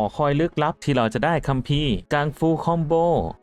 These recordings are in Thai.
อคอยลึกลับที่เราจะได้คัมภีร์กังฟูคอมโบ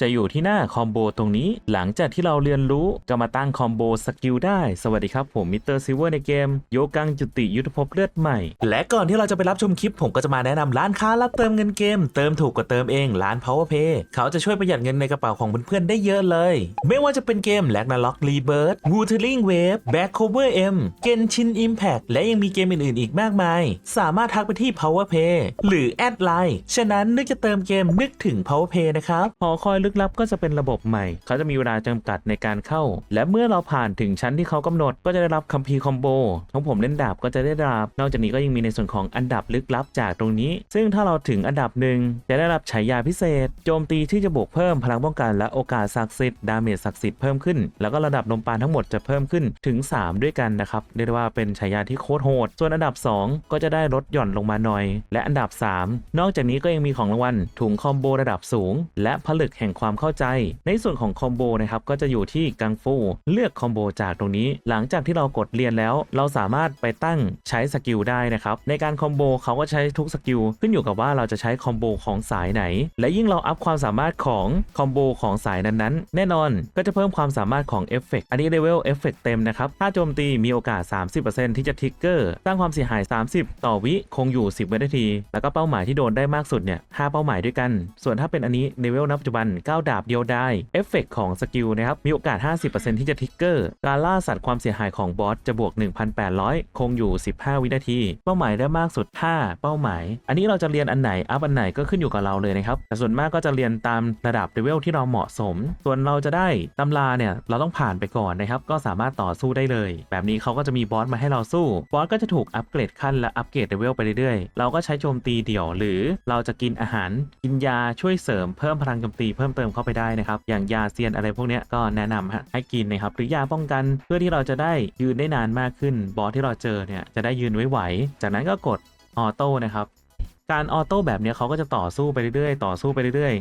จะอยู่ที่หน้าคอมโบตรงนี้ หลังจากที่เราเรียนรู้ก็มาตั้งคอมโบสกิลได้ สวัสดีครับผมมิสเตอร์ซิเวอร์ในเกมโยกังจุติยุทธภพเลือดใหม่ และก่อนที่เราจะไปรับชมคลิป ผมก็จะมาแนะนำร้านค้ารับเติมเงินเกม เติมถูกกว่าเติมเองร้าน Powerpay เขาจะช่วยประหยัดเงินในกระเป๋าของเพื่อนๆได้เยอะเลย ไม่ว่าจะเป็นเกม l a g n a r o k Rebirth Wuthering Wave Back Cover M Genshin Impact และยังมีเกมอื่นๆ อีกมากมาย สามารถทักไปที่ Powerpay หรือแอดไลน์ฉะนั้นนึกจะเติมเกมนึกถึง Powerpay นะครับหอคอยลึกลับก็จะเป็นระบบใหม่ เขาจะมีเวลาจำกัดในการเข้า และเมื่อเราผ่านถึงชั้นที่เขากำหนดก็จะได้รับคัมภีร์คอมโบของผมเล่นดาบก็จะได้ดาบ นอกจากนี้ก็ยังมีในส่วนของอันดับลึกลับจากตรงนี้ ซึ่งถ้าเราถึงอันดับหนึ่งจะได้รับฉายาพิเศษ โจมตีที่จะบวกเพิ่มพลังป้องกันและโอกาสศักดิ์สิทธิ์ดาเมจศักดิ์สิทธิ์เพิ่มขึ้น แล้วก็ระดับนมปานทั้งหมดจะเพิ่มขึ้นถึง 3 ด้วยกันนะครับเรียกว่าเป็นฉายาที่โคตรโหด ส่วนอันดับ 2 ก็จะได้ลดหย่อนลงมาหน่อย และอันดับ 3 นอกจากนี้ก็ยังมีของรางวัลถุงคอมโบระดับสูง และผลึกแห่งความเข้าใจ ในส่วนของคอมโบนะครับก็จะอยู่ที่กังฟูเลือกคอมโบจากตรงนี้ หลังจากที่เรากดเรียนแล้ว เราสามารถไปตั้งใช้สกิลได้นะครับในการคอมโบเขาก็ใช้ทุกสกิลขึ้นอยู่กับว่าเราจะใช้คอมโบของสายไหน และยิ่งเราอัพความสามารถของคอมโบของสายนั้นๆ แน่นอนก็จะเพิ่มความสามารถของเอฟเฟกอันนี้เลเวลเอฟเฟกเต็มนะครับถ้าโจมตีมีโอกาส 30%ที่จะทิกเกอร์สร้างความเสียหาย 30 ต่อวิคงอยู่ 10วินาที แล้วก็เป้าหมายที่โดนได้มากสุดเนี่ย5เป้าหมายด้วยกัน ส่วนถ้าเป็นอันนี้เลเวลณปัจจุบัน 9 ดาบเดียวได้เอฟเฟกของสกิลนะครับ มีโอกาส 50%ที่จะทิกเกอร์การล่าสัตว์ความเสียหายของบอสจะบวก 1,800 คงอยู่ 15 วินาที เป้าหมายได้มากสุด 5 เป้าหมาย อันนี้เราจะเรียนอันไหน อัพอันไหนก็ขึ้นอยู่กับเราเลยนะครับ แต่ส่วนมากก็จะเรียนตามระดับเลเวลที่เราเหมาะสม ส่วนเราจะได้ตำราเนี่ยเราต้องผ่านไปก่อนนะครับ ก็สามารถต่อสู้ได้เลย แบบนี้เขาก็จะมีบอสมาให้เราสู้ บอสก็จะถูกอัปเกรดขั้นและอัปเกรดเลเวลไปเรื่อยๆ เราก็ใช้โจมตีเดี่ยวหรือเราจะกินอาหารกินยาช่วยเสริมเพิ่มพลังโจมตีเพิ่มเติมเข้าไปได้นะครับ อย่างยาเซียนอะไรพวกนี้ก็แนะนำฮะให้กินนะครับหรือยาป้องกันเพื่อที่เราจะได้ยืนได้นานมากขึ้น บอสที่เราเจอเนี่ยจะได้ยืนไว้ไหว จากนั้นก็กดออโต้นะครับการออโต้แบบนี้เขาก็จะต่อสู้ไปเรื่อยๆต่อสู้ไปเรื่อย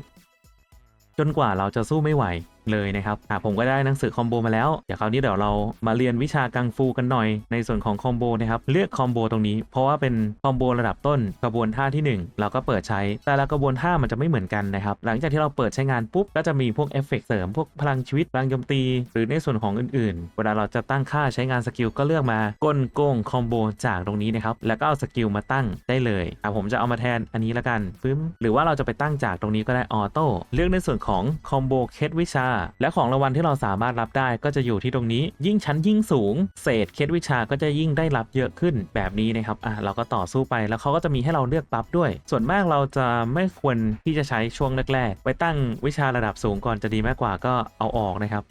ๆ จนกว่าเราจะสู้ไม่ไหวเลยนะครับอะผมก็ได้หนังสือคอมโบมาแล้วเดี๋ยวคราวนี้เดี๋ยวเรามาเรียนวิชากังฟูกันหน่อยในส่วนของคอมโบนะครับเลือกคอมโบตรงนี้ เพราะว่าเป็นคอมโบระดับต้นกระบวนท่าที่ 1 เราก็เปิดใช้ แต่ละกระบวนท่ามันจะไม่เหมือนกันนะครับหลังจากที่เราเปิดใช้งานปุ๊บก็จะมีพวกเอฟเฟกต์เสริมพวกพลังชีวิตพลังโจมตี หรือในส่วนของอื่นๆ เวลาเราจะตั้งค่าใช้งานสกิลก็เลือกมากลโกงคอมโบจากตรงนี้นะครับแล้วก็เอาสกิลมาตั้งได้เลยอะผมจะเอามาแทนอันนี้ละกันปึ้มหรือว่าเราจะไปตั้งจากตรงนี้ก็ได้ออโต้เลือกในส่วนของคอมโบเคสวิชา และของรางวัลที่เราสามารถรับได้ก็จะอยู่ที่ตรงนี้ ยิ่งชั้นยิ่งสูง เศษเคสวิชาก็จะยิ่งได้รับเยอะขึ้นแบบนี้นะครับอะเราก็ต่อสู้ไปแล้วเขาก็จะมีให้เราเลือกปั๊บด้วย ส่วนมากเราจะไม่ควรที่จะใช้ช่วงแรกๆไปตั้งวิชาระดับสูงก่อนจะดีมากกว่าก็เอาออกนะครับ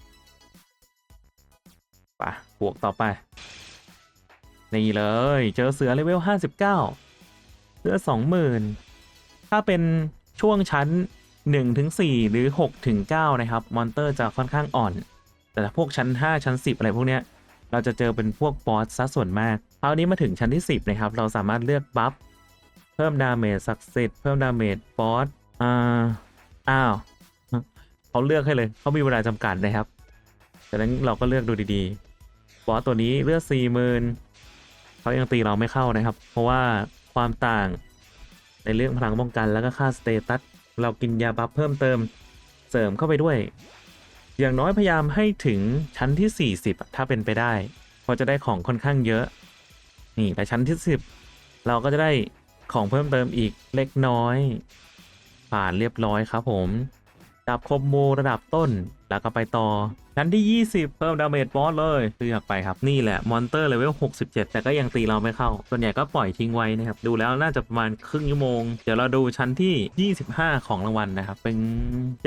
ไปบวกต่อไป นี่เลย เจอเสือเลเวล 59 เสือ 20,000 ถ้าเป็นช่วงชั้น 1ถึง4หรือ6ถึง9นะครับ มอนเตอร์จะค่อนข้างอ่อน แต่ถ้าพวกชั้น 5 ชั้น 10 อะไรพวกเนี้ย เราจะเจอเป็นพวกบอสซะส่วนมากคราวนี้มาถึงชั้นที่ 10 นะครับ เราสามารถเลือกบัฟ เพิ่มดาเมจศักดิ์สิทธิ์เพิ่มดาเมจบอสอ่าอ้าวเขาเลือกให้เลยเขามีเวลาจำกัดนะครับดังนั้นเราก็เลือกดูดีๆ บอสตัวนี้เลือด40,000เขายังตีเราไม่เข้านะครับ เพราะว่าความต่างในเรื่องพลังป้องกันแล้วก็ค่าสเตตัส เรากินยาบัฟเพิ่มเติมเสริมเข้าไปด้วย อย่างน้อยพยายามให้ถึงชั้นที่ 40 ถ้าเป็นไปได้เพราะจะได้ของค่อนข้างเยอะ นี่ไปชั้นที่ 10 เราก็จะได้ของเพิ่มเติมอีกเล็กน้อย ผ่านเรียบร้อยครับผมดับคมโมระดับต้น แล้วก็ไปต่อชั้นที่ 20 เพิ่มดาเมจบอสเลยเลือกไปครับนี่แหละมอนเตอร์เลเวล67 แต่ก็ยังตีเราไม่เข้า ส่วนใหญ่ก็ปล่อยทิ้งไว้นะครับ ดูแล้วน่าจะประมาณครึ่งชั่วโมง เดี๋ยวเราดูชั้นที่ 25 ของรางวัลนะครับ เป็น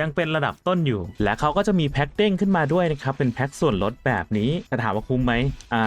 ยังเป็นระดับต้นอยู่ และเขาก็จะมีแพ็คเด้งขึ้นมาด้วยนะครับ เป็นแพ็คส่วนลดแบบนี้แต่ถามว่าคุ้มไหมอ่า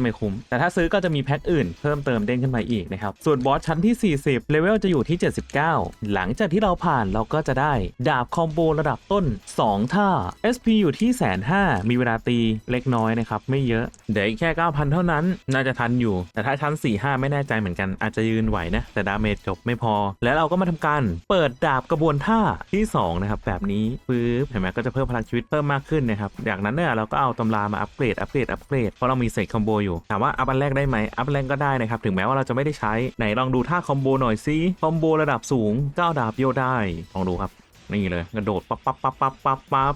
ไม่คุ้ม แต่ถ้าซื้อก็จะมีแพ็คอื่นเพิ่มเติมเด้งขึ้นมาอีกนะครับส่วนบอสชั้นที่ 40เลเวลจะอยู่ที่ 79 หลังจากที่เราผ่านเราก็จะได้ ดาบคอมโบระดับต้น 2 ท่า SP อยู่ที่แสนห้ามีเวลาตีเล็กน้อยนะครับ ไม่เยอะ เดี๋ยวอีกแค่ 9,000 เท่านั้น น่าจะทันอยู่ แต่ถ้าชั้น 4 5 ไม่แน่ใจเหมือนกัน อาจจะยืนไหวนะ แต่ดาเมจจบไม่พอ แล้วเราก็มาทำการเปิดดาบกระบวนท่าที่ 2 นะครับ แบบนี้ปึ๊บเห็นไหมก็จะเพิ่มพลังชีวิตเพิ่มมากขึ้นนะครับจากนั้นเนี่ยเราก็เอาตำรามาอัปเกรดอัปเกรดอัปเกรดเพราะเรามีเศษคอมโบอยู่ถามว่าอัพอันแรกได้ไหมอัพแรกก็ได้นะครับถึงแม้ว่าเราจะไม่ได้ใช้ไหนลองดูท่าคอมโบหน่อยซิคอมโบระดับสูงก้าวดาบโยได้ลองดูครับนี่เลยกระโดดปั๊บปั๊บปั๊บปั๊บปั๊บ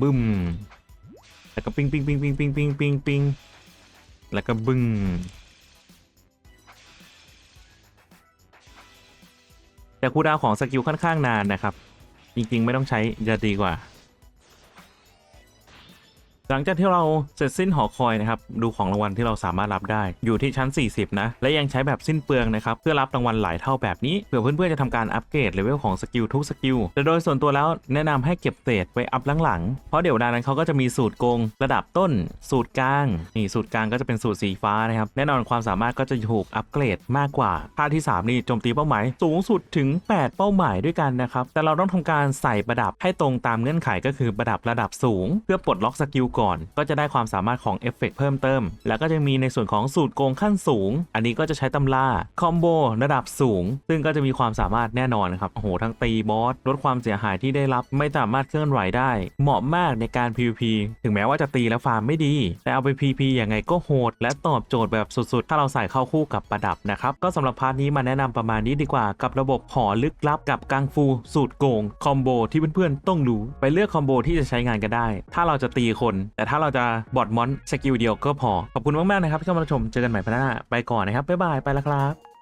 บึ้ม แล้วก็ปิ้งปิ้งปิ้งปิ้งปิ้งปิ้งปิ้งปิ้งแล้วก็บึ้งแต่คูดาวของสกิลค่อนข้างนานนะครับ จริงๆ ไม่ต้องใช้จะดีกว่า หลังจากที่เราเสร็จสิ้นหอคอยนะครับดูของรางวัลที่เราสามารถรับได้อยู่ที่ชั้น 40 นะ และยังใช้แบบสิ้นเปลืองนะครับเพื่อรับรางวัลหลายเท่าแบบนี้เผื่อเพื่อนๆจะทำการอัปเกรดเลเวลของสกิลทุกสกิลแต่โดยส่วนตัวแล้วแนะนำให้เก็บเศษไว้อัพหลังๆเพราะเดี๋ยวดานั้นเขาก็จะมีสูตรโกงระดับต้น สูตรกลางนี่สูตรกลางก็จะเป็นสูตรสีฟ้านะครับแน่นอนความสามารถก็จะถูกอัปเกรดมากกว่าท่าที่ 3 นี่โจมตีเป้าหมายสูงสุดถึง 8 เป้าหมายด้วยกันนะครับแต่เราต้องทำการใส่ประดับให้ตรงตามเงื่อนไขก็คือประดับระดับสูง เพื่อปลดล็อกสกิลก่อน ก็จะได้ความสามารถของเอฟเฟกต์เพิ่มเติม แล้วก็จะมีในส่วนของสูตรโกงขั้นสูง อันนี้ก็จะใช้ตำราคอมโบระดับสูง ซึ่งก็จะมีความสามารถแน่นอนครับโอ้โหทั้งตีบอสลดความเสียหายที่ได้รับไม่สามารถเคลื่อนไหวได้ เหมาะมากในการ PVP ถึงแม้ว่าจะตีแล้วฟาร์มไม่ดี แต่เอาไป PVP ยังไงก็โหด และตอบโจทย์แบบสุดๆ ถ้าเราใส่เข้าคู่กับประดับนะครับก็สำหรับพาร์ทนี้มาแนะนำประมาณนี้ดีกว่ากับระบบหอลึกลับกับกังฟูสูตรโกงคอมโบที่เพื่อนๆต้องรู้ไปเลือกคอมโบที่จะใช้งานกันได้ ถ้าเราจะตีคนแต่ถ้าเราจะบอดมอนสกิลเดียวก็พอ ขอบคุณมากๆนะครับที่เข้ามาชมเจอกันใหม่พัฒนาไปก่อนนะครับบ๊ายบายไปแล้วครับ